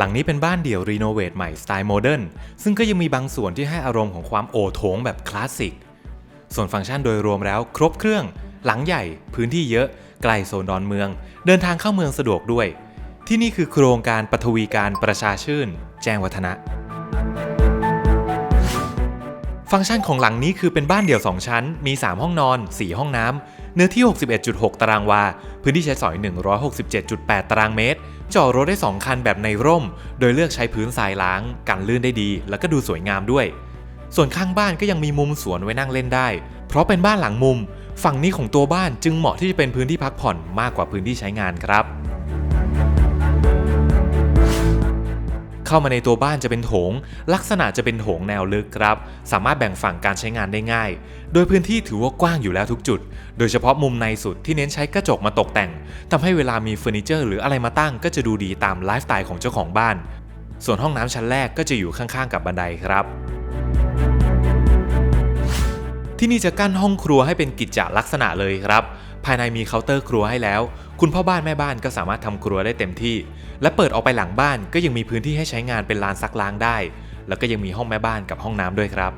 หลังนี้เป็นบ้านเดี่ยวรีโนเวทใหม่สไตล์โมเดิร์นซึ่งก็ยังมีบางส่วนที่ให้อารมณ์ของความโอโถงแบบคลาสสิก ส่วนฟังก์ชันโดยรวมแล้วครบเครื่อง หลังใหญ่ พื้นที่เยอะใกล้โซนดอนเมือง เดินทางเข้าเมืองสะดวกด้วย ที่นี่คือโครงการปฐวีการประชาชื่น แจ้งวัฒนะ ฟังก์ชันของหลังนี้คือเป็นบ้านเดี่ยว 2 ชั้น มี 3 ห้องนอน 4 ห้องน้ำ เนื้อที่ 61.6 ตารางวา พื้นที่ใช้สอย 167.8 ตารางเมตร จอดรถได้ 2 คันแบบในร่ม โดยเลือกใช้พื้นทรายล้าง กันลื่นได้ดี แล้วก็ดูสวยงามด้วย ส่วนข้างบ้านก็ยังมีมุมสวนไว้นั่งเล่นได้ เพราะเป็นบ้านหลังมุม ฝั่งนี้ของตัวบ้านจึงเหมาะที่จะเป็นพื้นที่พักผ่อนมากกว่าพื้นที่ใช้งานครับ เข้ามาในตัวบ้านจะเป็นโถง ลักษณะจะเป็นโถงแนวลึกครับ สามารถแบ่งฝั่งการใช้งานได้ง่าย โดยพื้นที่ถือว่ากว้างอยู่แล้วทุกจุด โดยเฉพาะมุมในสุดที่เน้นใช้กระจกมาตกแต่งทำให้เวลามีเฟอร์นิเจอร์หรืออะไรมาตั้งก็จะดูดีตามไลฟ์สไตล์ของเจ้าของบ้าน ส่วนห้องน้ำชั้นแรกก็จะอยู่ข้างๆกับบันไดครับที่นี่จะกั้นห้องครัวให้เป็นกิจจลักษณะเลยครับ ภายในมีเคาน์เตอร์ครัวให้แล้ว คุณพ่อบ้านแม่บ้านก็สามารถทำครัวได้เต็มที่ และเปิดออกไปหลังบ้านก็ยังมีพื้นที่ให้ใช้งานเป็นลานซักล้างได้ แล้วก็ยังมีห้องแม่บ้านกับห้องน้ำด้วยครับ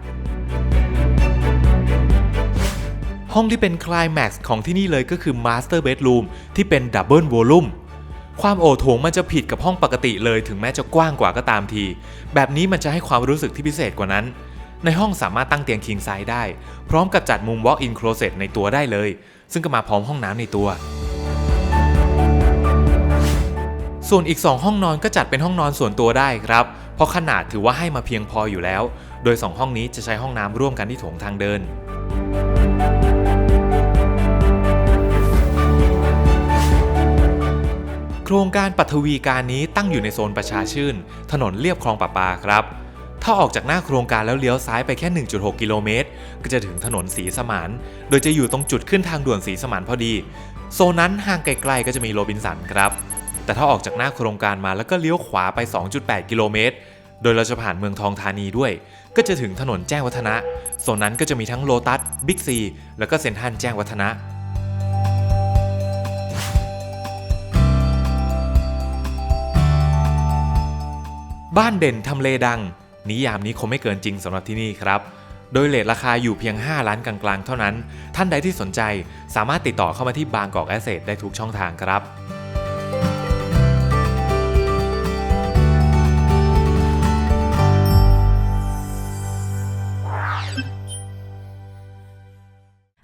ห้องที่เป็นคลายแม็กซ์ของที่นี่เลยก็คือมาสเตอร์เบดรูมที่เป็นดับเบิลวอลลุ่มความโอโถงมันจะผิดกับห้องปกติเลยถึงแม้จะกว้างกว่าก็ตามที แบบนี้มันจะให้ความรู้สึกที่พิเศษกว่านั้น ในห้องสามารถตั้งเตียงคิงไซส์ได้ พร้อมกับจัดมุม walk-in closet ในตัวได้เลย ซึ่งก็มาพร้อมห้องน้ำในตัว ส่วนอีก 2 ห้องนอนก็จัดเป็นห้องนอนส่วนตัวได้ครับ เพราะขนาดถือว่าให้มาเพียงพออยู่แล้ว โดย 2 ห้องนี้จะใช้ห้องน้ำร่วมกันที่โถงทางเดินโครงการปัทวีการนี้ตั้งอยู่ในโซนประชาชื่น ถนนเลียบคลองประปาครับ ถ้าออกจากหน้าโครงการแล้วเลี้ยวซ้ายไปแค่ 1.6 กิโลเมตร ก็จะถึงถนนสีสมาน โดยจะอยู่ตรงจุดขึ้นทางด่วนสีสมานพอดี โซนนั้นห่างไกลๆก็จะมีโรบินสันครับ แต่ถ้าออกจากหน้าโครงการมาแล้วก็เลี้ยวขวาไป 2.8 กิโลเมตร โดยเราจะผ่านเมืองทองธานีด้วย ก็จะถึงถนนแจ้งวัฒนะโซนนั้นก็จะมีทั้งโลตัสบิ๊กซีแล้วก็เซ็นทรัลแจ้งวัฒนะบ้านเด่นทำเลดัง นิยามนี้คงไม่เกินจริงสำหรับที่นี่ครับ โดยเลทราคาอยู่เพียง 5 ล้านกลางๆ เท่านั้น ท่านใดที่สนใจสามารถติดต่อเข้ามาที่บางกอกแอสเซทได้ทุกช่องทางครับ